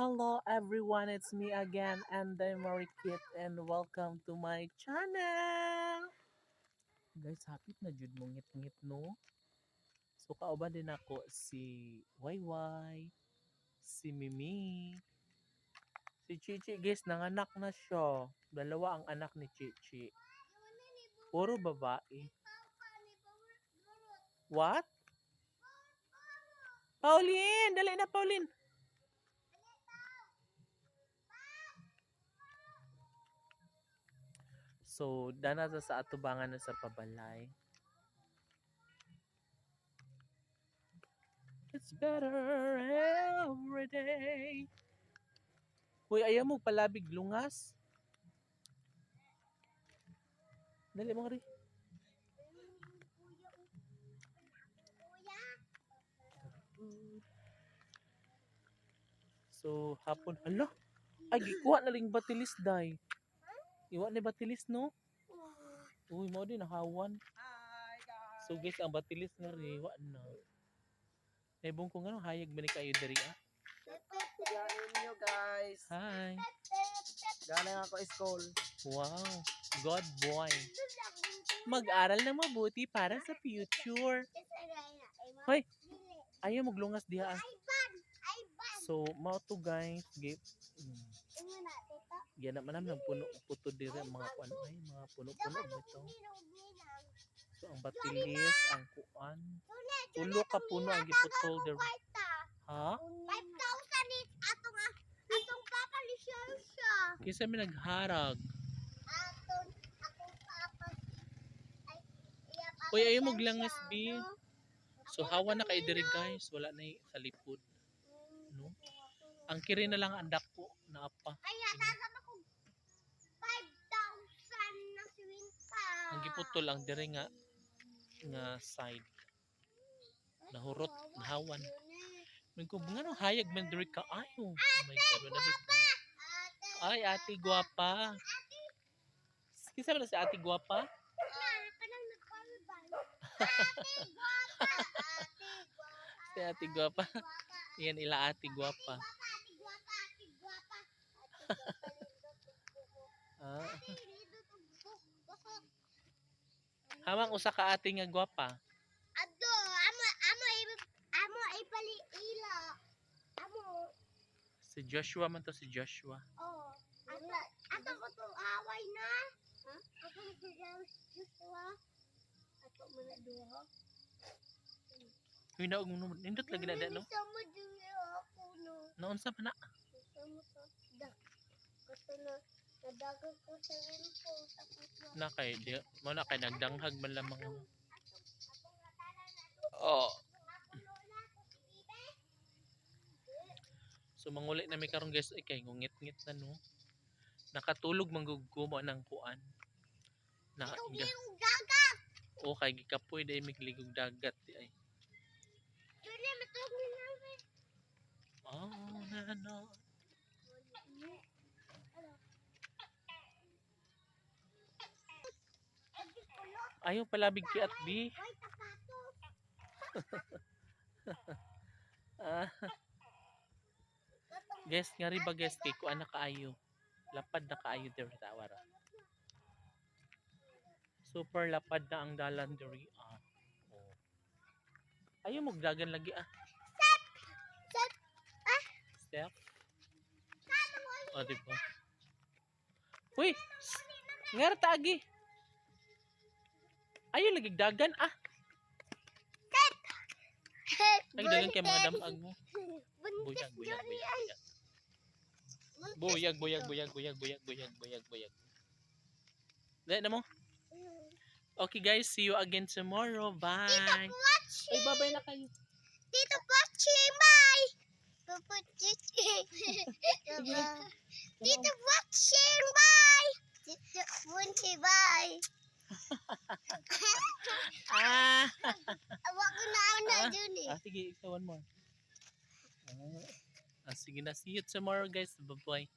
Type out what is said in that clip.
Hello everyone, it's me again and I'm Marikit and welcome to my channel. Guys, hapit na jud mo ngit-ngit no. So kauban din ako si Wayway, si Mimi, si Chichi guys, nanganak na siya. Dalawa ang anak ni Chichi. Puro babae. What? Pauline! Dali na, Pauline! So, dana sa sa atubangan na sa pabalay. It's better every day. Uy, ayaw mo palabig lungas. Dali mo rin. So, hapon, hala, ay, gikuha na ling batilis, day. Iwa ni batilis, no? Uy, mo din, nahawan. Hi guys. So, guys, ang batilis nga rin, iwa na. Ebong ko nga, no, hayag ba ni kayo dari, ah? Kuyain nyo guys. Hi. Galing ako school. Wow. God boy. Mag-aral na mabuti para sa future. Hoy, ayaw maglungas diha, ah. So, mao to guys, gip. Mm. Yan naman naman puno puto dire mga kuan ay mga puno-puno dito. So ang batilis, ang kuan. Tulo ka puno ang giputol dire. Ha? 5,000 is atong atong papa ni siya. Kisa mi nagharag. Atong atong papa. Uy, ayaw mo glangas, B. So hawa na kay dire guys, wala na sa lipod, no? Ang kiri na lang ang dako na apa. Kaya tasama ko 5,000 na swimming pa. Ang giputol ang dire nga nga side. Nahurot, nahawan. May ko nga no hayag man dire ka ayo. Oh my god, wala di- Ay, ate gwapa. Kisa man si ate guwapa. Si ate gwapa. Yan ila. Ate guwapa, ate guwapa. Ah, Ate hamang usa ka ate nga gwapa. Ado, amo amo amo ipali ila. Amo Si Joshua man to si Joshua. oh. Ato ato ko to away na. Ha? Ato ko to Joshua. Ato mo na duha. Uy, naog mo nindot lagi na da, no? Gusto mo dili ako no. Naunsa man na? Gusto mo sa dak. Gusto na nadagan ko sa limpo tapos na. Na kay di mo na kay nagdanghag man lamang. Na Oh. So manguli na mi karon guys ay kay ngungit-ngit na no. Nakatulog mangguguma ng kuan. Na inga. yung gagat. O kay gikapoy dai migligog dagat di ay. Dili matugin namin. Oh, na no. Ayaw palabig ki at B. Ay, tapato. Ah, guys, nga rin ba guys kay kuan na kaayo. Lapad na kaayo diri tawara. Super lapad na ang dalan diri ah. Oh. Ayaw mo dagan lagi ah. Ah, Step. kano mo O, di ba? Uy! Nga ta agi. Ayaw lagi dagan ah. Ay, dagan kay mga damag mo. Buyag, buyag, buyag, buyag. Buyag, buyag, buyag, buyag, buyag, buyag, buyag, buyag. Dahil na mo? Okay guys, see you again tomorrow. Tito Bye! Pochi. Ay, babay na kayo. Tito Pochi, bye. Tito Pochi, bye. Ah! Awak ko na ako na Ah. sige, ikaw one more. Ah, ah, sige na. See you tomorrow guys. Bye-bye.